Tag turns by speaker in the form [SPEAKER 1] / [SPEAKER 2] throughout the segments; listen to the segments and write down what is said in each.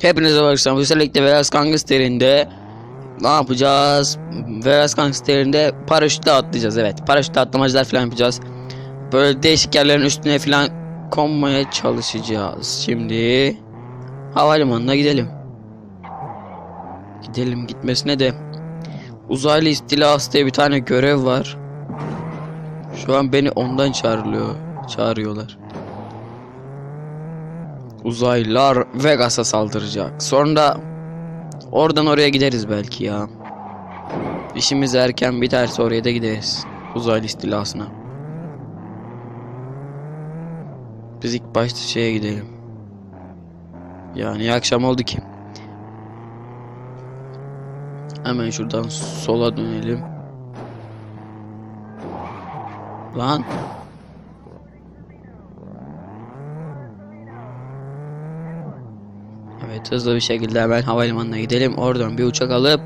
[SPEAKER 1] Hepinize bakışlar. Bu seferlikte Veras Gangster'inde ne yapacağız? Veras Gangster'inde paraşütle atlayacağız. Evet, paraşütle atlamacılar falan yapacağız. Böyle değişik yerlerin üstüne falan konmaya çalışacağız. Şimdi havalimanına gidelim. Gidelim gitmesine de uzaylı istilası diye bir tane görev var. Şu an beni ondan çağrılıyor. Çağırıyorlar. Uzaylılar Vegas'a saldıracak. Sonra oradan oraya gideriz belki ya. İşimiz erken biterse oraya da gideriz. Uzaylı istilasına. Biz ilk başta şeye gidelim. Yani akşam oldu ki. Hemen şuradan sola dönelim. Lan. Evet hızlı bir şekilde hemen havalimanına gidelim. Oradan bir uçak alıp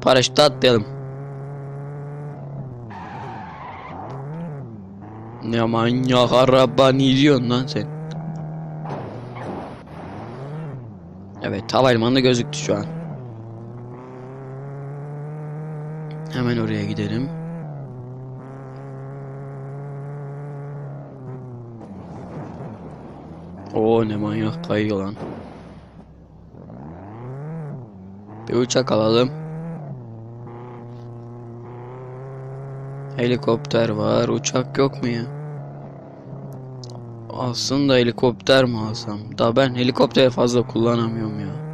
[SPEAKER 1] paraşütle atlayalım. Ne manyak araba ne diyorsun lan sen? Evet havalimanında gözüktü şu an. Hemen oraya gidelim. Oo ne manyak kayıyor lan. Bir uçak alalım. Helikopter var. Uçak yok mu ya? Aslında helikopter mi alsam? Da ben helikopteri fazla kullanamıyorum ya.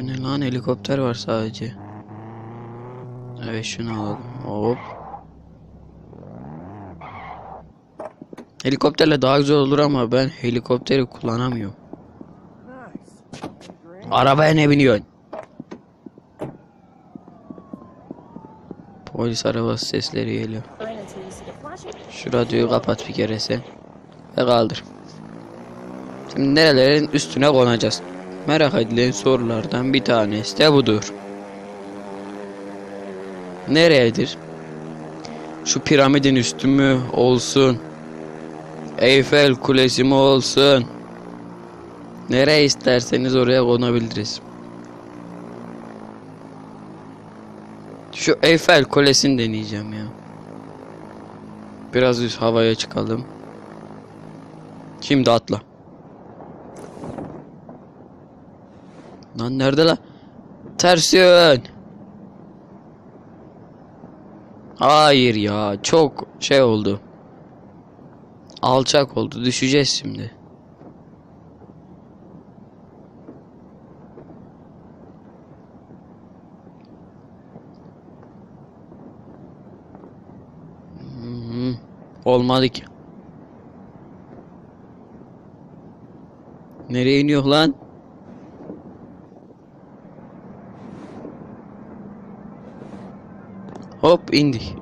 [SPEAKER 1] Bu ne lan helikopter var sadece. Evet şunu alalım. Hop. Helikopterle daha güzel olur ama ben helikopteri kullanamıyorum. Arabaya ne biniyorsun? Polis arabası sesleri geliyor. Şu radyoyu kapat bir kere sen. Ve kaldır. Şimdi nerelerin üstüne konacağız? Merak edilen sorulardan bir tanesi de budur. Nereyedir? Şu piramidin üstü mü olsun? Eyfel Kulesi mi olsun? Nereye isterseniz oraya konabiliriz. Şu Eyfel Kulesi'ni deneyeceğim ya. Biraz üst havaya çıkalım. Şimdi atla. Lan nerede la? Ters yön. Hayır ya çok şey oldu. Alçak oldu. Düşeceğiz şimdi. Hmm, Olmadı ki. Nereye iniyor lan? Hop indik.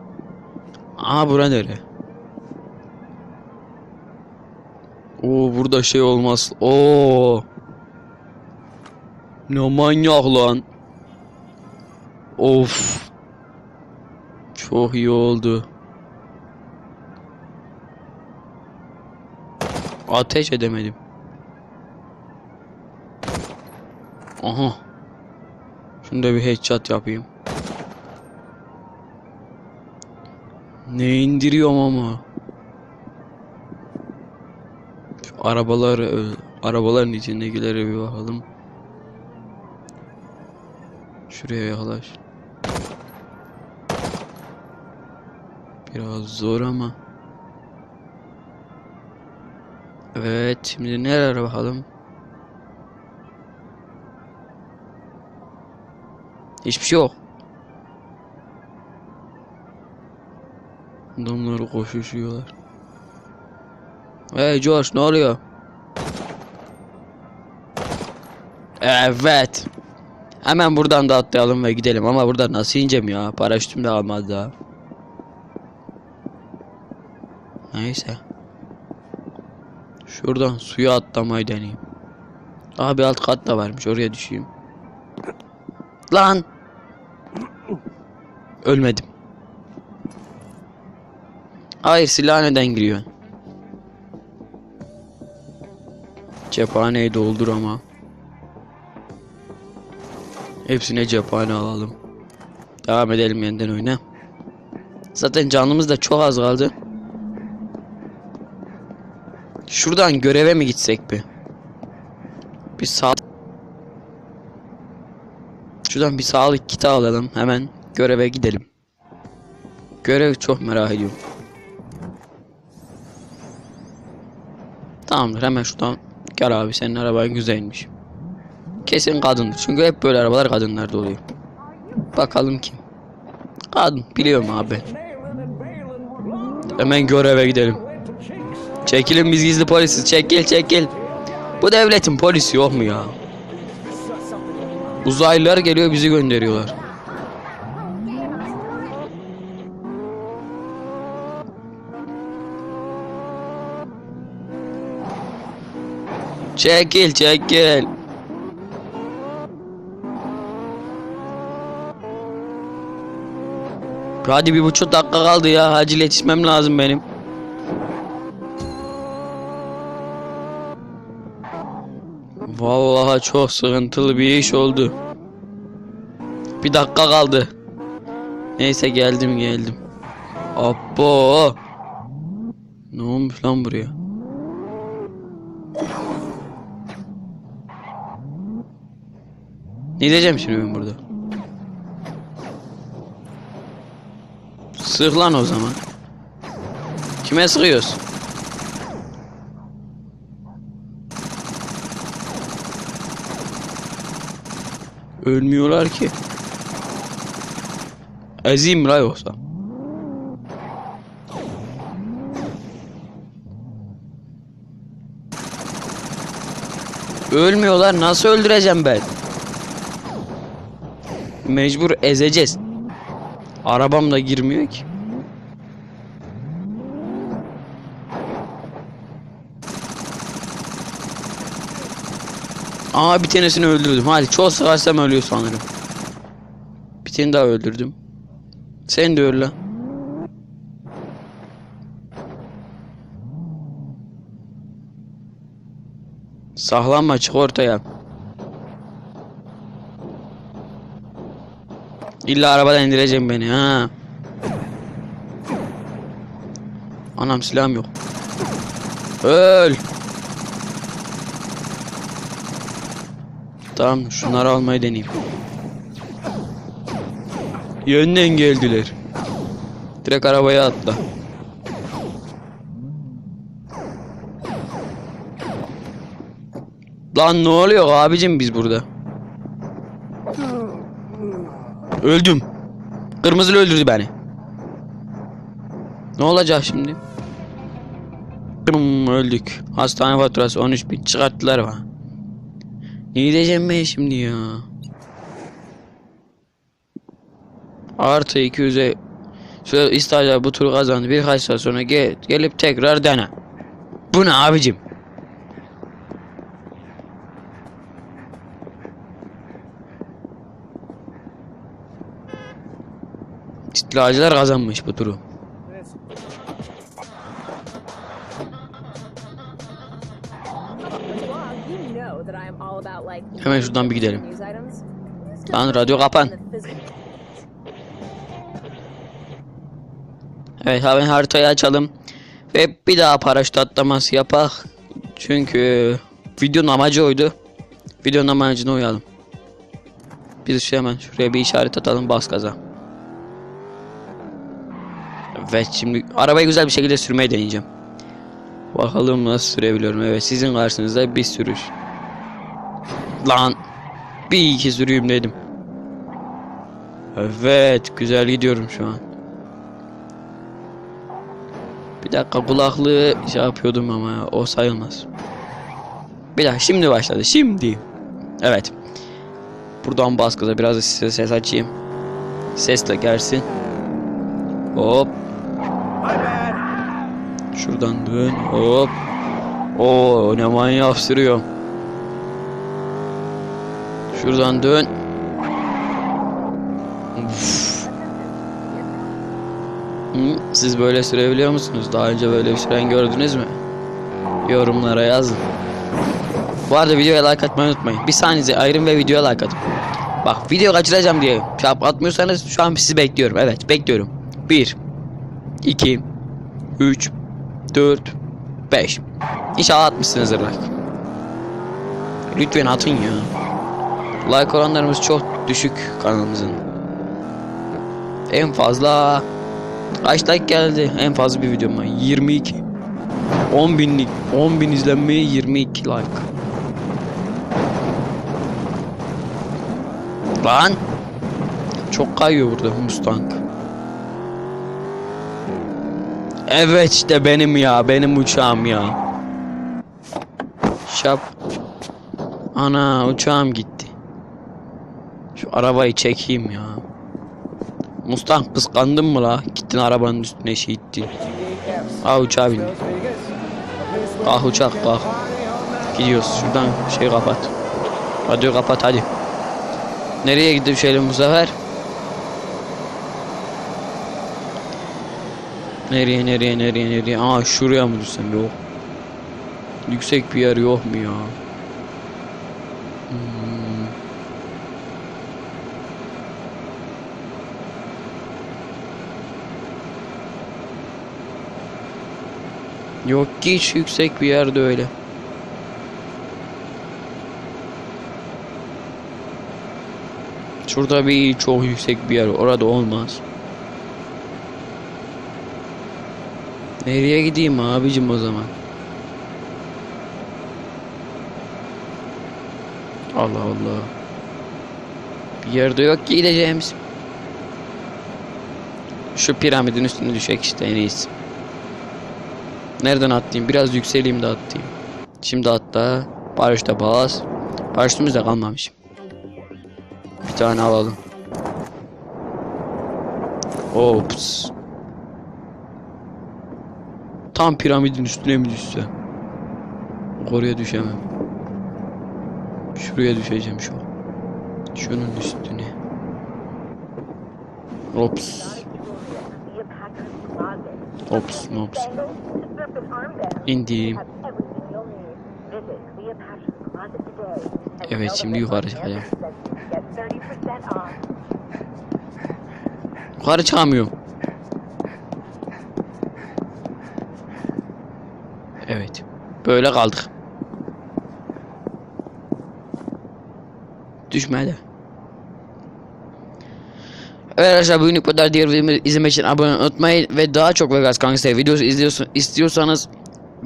[SPEAKER 1] Aa bura nere? Oo burada şey olmaz. Oo. Ne manyak lan. Of. Çok iyi oldu. Ateş edemedim. Aha. Şunda bir headshot yapayım. Ne indiriyorum ama. Şu arabalar arabaların içindekilere bir bakalım. Şuraya yaklaş. Biraz zor ama. Evet, şimdi nerelere bakalım? Hiçbir şey yok. Adamlar koşuşuyorlar. Hey George ne oluyor? Evet. Hemen buradan da atlayalım ve gidelim ama burada nasıl ineceğim ya? Paraşütüm de almadı daha. Neyse. Şuradan suya atlamayı deneyeyim. Bir alt kat da varmış oraya düşeyim. Lan. Ölmedim. Hayır silah neden giriyor? Cephaneyi doldur ama. Hepsine cephane alalım. Devam edelim yeniden oyuna. Zaten canımız da çok az kaldı. Şuradan göreve mi gitsek bir? Bir sağ... Şuradan bir sağlık kiti alalım. Hemen göreve gidelim. Görev çok merak ediyorum. Tamamdır hemen şuradan gel abi senin araban güzelmiş. Kesin kadındır. Çünkü hep böyle arabalar kadınlarda oluyor. Bakalım kim? Kadın biliyorum abi. Hemen göreve gidelim. Çekilin biz gizli polisiz. Çekil çekil. Bu devletin polisi yok mu ya? Uzaylılar geliyor bizi gönderiyorlar. Çekil çekil. Hadi bir buçuk dakika kaldı ya. Acil yetişmem lazım benim. Vallahi çok sıkıntılı bir iş oldu. Bir dakika kaldı. Neyse geldim geldim. Abbo. Ne olmuş lan buraya? Ne diyeceğim şimdi ben burada? Sık lan o zaman. Kime sıkıyoruz? Ölmüyorlar ki. Ezeyim la yoksa. Ölmüyorlar nasıl öldüreceğim ben? Mecbur ezeceğiz. Arabam da girmiyor ki. Aa bir tanesini öldürdüm. Hadi çok sıkarsam ölüyor sanırım. Bir tane daha öldürdüm. Sen de öl lan. Sahlanma çık ortaya. İlla arabadan indireceğim beni ha. Anam silahım yok. Öl. Tamam şunları almayı deneyeyim. Yönden geldiler. Direkt arabaya atla. Lan ne oluyor abicim biz burada? Öldüm. Kırmızılı öldürdü beni. Ne olacak şimdi? Hmm, öldük. Hastane faturası 13 bin çıkarttılar var. Ne diyeceğim ben şimdi ya? Artı 200'e Şöyle İstalya bu turu kazandı. Birkaç saat sonra gel, gelip tekrar dene. Bu ne abicim? İstilacılar kazanmış bu turu. Hemen şuradan bir gidelim. Lan radyo kapan. Evet hemen haritayı açalım. Ve bir daha paraşüt atlaması yapak. Çünkü videonun amacı oydu. Videonun amacına uyalım. Biz şu hemen şuraya bir işaret atalım bas gaza. Evet şimdi arabayı güzel bir şekilde sürmeyi deneyeceğim. Bakalım nasıl sürebiliyorum. Evet sizin karşınızda bir sürüş. Lan bir iki sürüyüm dedim. Evet güzel gidiyorum şu an. Bir dakika kulaklığı şey yapıyordum ama o sayılmaz. Bir dakika şimdi başladı şimdi. Evet. Buradan bas gaza biraz da size ses açayım. Ses de gelsin. Hop. Şuradan dön. Hop. Oo ne manyak sürüyor. Şuradan dön. Siz böyle sürebiliyor musunuz? Daha önce böyle bir süren gördünüz mü? Yorumlara yazın. Bu arada videoya like atmayı unutmayın. Bir saniyenizi ayırın ve videoya like atın. Bak video kaçıracağım diye çarp atmıyorsanız şu an sizi bekliyorum. Evet bekliyorum. 1 2 3 4 5 İnşallah atmışsınızdır like. Lütfen atın ya. Like oranlarımız çok düşük kanalımızın. En fazla kaç like geldi? En fazla bir videom var. 22. 10 binlik 10 bin izlenmeye 22 like. Lan çok kayıyor burada Mustang. Evet işte benim ya benim uçağım ya. Şap. Ana uçağım gitti. Şu arabayı çekeyim ya. Mustang kıskandın mı la? Gittin arabanın üstüne şey ettin. Aa uçağa bindin. Kalk uçak kalk. Gidiyoruz şuradan şey kapat. Radyo kapat hadi. Nereye gidip şeyle bu sefer? Nereye nereye nereye nereye? Aa şuraya mı düşsem yok. Yüksek bir yer yok mu ya? Hmm. Yok ki hiç yüksek bir yerde öyle. Şurada bir çok yüksek bir yer. Orada olmaz. Nereye gideyim abicim o zaman? Allah Allah. Bir yerde yok ki gideceğimiz. Şu piramidin üstüne düşek işte en iyisi. Nereden atlayayım? Biraz yükseleyim de atlayayım. Şimdi atla. Paraşüte bas. Paraşütümüz de kalmamış. Bir tane alalım. Ops. Tam piramidin üstüne mi düşse? Oraya düşemem. Şuraya düşeceğim şu. Şunun üstüne. Ops. Ops, ops. İndim. Evet şimdi yukarı çıkacağım. Yukarı çıkamıyorum. Evet. Böyle kaldık. Düşmedi. Evet arkadaşlar bugünlük bu kadar diğer videomu izlemek için abone unutmayın ve daha çok Vegas Gangster videosu istiyorsanız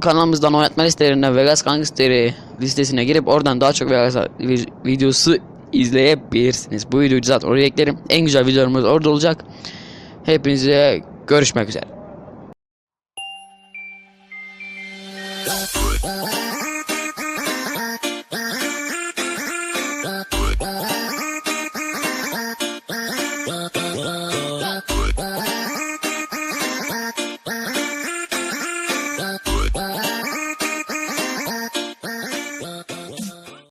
[SPEAKER 1] kanalımızdan oynatma listelerinden Vegas Gangster'i listesine girip oradan daha çok Vegas videosu izleyebilirsiniz. Bu videoyu zaten oraya eklerim. En güzel videolarımız orada olacak. Hepinize görüşmek üzere.